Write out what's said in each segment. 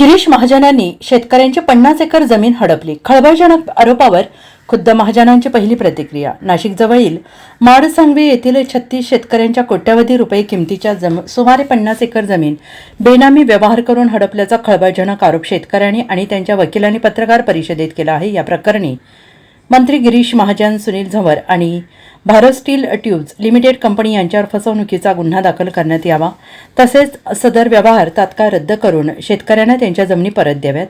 गिरीश महाजनांनी शेतकऱ्यांची पन्नास एकर जमीन हडपली. खळबळजनक आरोपावर खुद्द महाजनांची पहिली प्रतिक्रिया. नाशिकजवळील माडसांगवी येथील छत्तीस शेतकऱ्यांच्या कोट्यवधी रुपये किमतीच्या जम सुमारे पन्नास एकर जमीन बेनामी व्यवहार करून हडपल्याचा खळबळजनक आरोप शेतकऱ्यांनी आणि त्यांच्या वकिलांनी पत्रकार परिषदेत केला आहे. या प्रकरणी मंत्री गिरीश महाजन सुनील झंवर आणि Bharat steel tubes limited company यांच्यावर फसवणुकीचा गुन्हा दाखल करण्यात यावा. तसेच सदर व्यवहार तात्काळ रद्द करून शेतकऱ्यांना त्यांच्या जमिनी परत द्याव्यात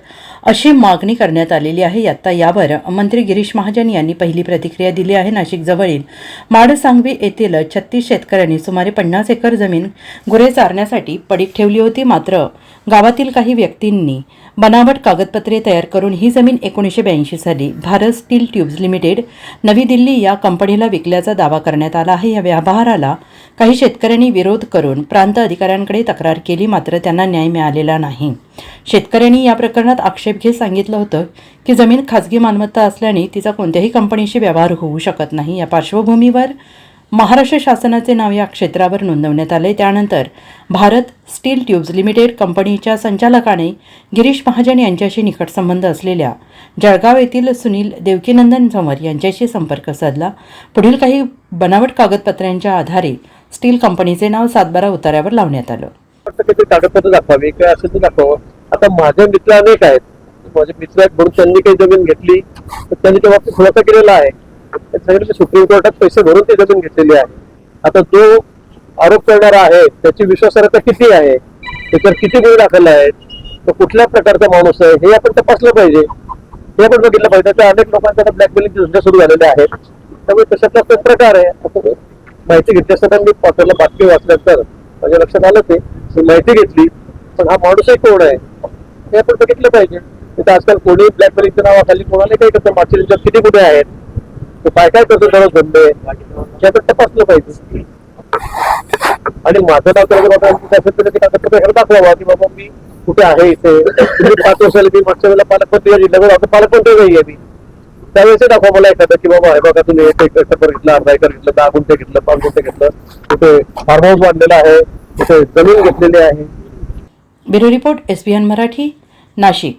अशी मागणी करण्यात आलेली आहे. आता यावर मंत्री गिरीश महाजन यांनी पहिली प्रतिक्रिया दिली आहे. नाशिकजवळील माडसांगवी येथील छत्तीस शेतकऱ्यांनी सुमारे पन्नास एकर जमीन गुरे चारण्यासाठी पडीक ठेवली होती. मात्र गावातील काही व्यक्तींनी बनावट कागदपत्रे तयार करून ही जमीन एकोणीसशे ब्याऐंशी साली भारत स्टील ट्यूब्स लिमिटेड नवी दिल्ली या कंपनीला विकल्या असल्याचा दावा करण्यात आला आहे. या व्यवहाराला काही शेतकऱ्यांनी विरोध करून प्रांत अधिकाऱ्यांकडे तक्रार केली मात्र त्यांना न्याय मिळालेला नाही. शेतकऱ्यांनी या प्रकरणात आक्षेप घेत सांगितलं होतं की जमीन खाजगी मालमत्ता असल्याने तिचा कोणत्याही कंपनीशी व्यवहार होऊ शकत नाही. या पार्श्वभूमीवर महाराष्ट्र शासनाचे नाव या क्षेत्रावर नोंदवण्यात आले. त्यानंतर भारत स्टील ट्यूब्स लिमिटेड कंपनीच्या संचालकाने गिरीश महाजन यांच्याशी निकट संबंध असलेल्या जळगाव येथील सुनील देवकीनंदन झंवर यांच्याशी संपर्क साधला. पुढील काही बनावट कागदपत्रांच्या आधारे स्टील कंपनीचे नाव सातबारा उतार्यावर लावण्यात आलं. कागदपत्र दाखवावी काय असेल तर दाखवावं. आता माझे मित्र अनेक आहेत. माझे मित्र आहेत म्हणून त्यांनी काही जमीन घेतली. तर त्यांनी त्या बाबतीत खुलासा केलेला आहे. सांगितलं सुप्रीम कोर्टात पैसे भरून त्याच्यातून घेतलेले घेतलेली आहे आता जो आरोप करणारा आहे त्याची विश्वासार्हता किती आहे त्याच्यावर किती गुन्हे दाखल आहेत तो कुठल्या प्रकारचा माणूस आहे हे आपण तपासलं पाहिजे. हे आपण बघितलं पाहिजे. त्या अनेक लोकांच्या ब्लॅकमेलिंग धंदे सुरू झालेले आहेत. त्यामुळे तशातला तो प्रकार आहे असं माहिती घेतली असताना मी पाठवलं बातमी वाचल्यानंतर माझ्या लक्षात आलं ते. मी माहिती घेतली पण हा माणूसही कोण आहे? हे आपण बघितलं पाहिजे. तिथं आजकाल कोणी ब्लॅकमेलिंगच्या नावाखाली कोणाला काही करतं मागच्या किती कुठे आहेत? काय काय करतो सगळं धंदे? हे तपासलं पाहिजे. आणि माझं नाव तर बाबा कागदपत्र हे की बाबा मी कुठे आहे इथे? तुम्ही पाच वर्षाला मी मागच्या वेळेला पालकमंत्री जिल्ह्यावर आता पालकमंत्री नाही आहे मी. त्यावेळेस दाखवा मला एखादं की बाबा हे बघा तुम्ही एक एकर घेतलं अर्धा एकर घेतलं दहा गुंठे घेतलं पाच गुंठे घेतलं तिथे फार्म हाऊस बांधलेला आहे तिथे जमीन घेतलेली आहे. Bureau report S Marathi Nashik.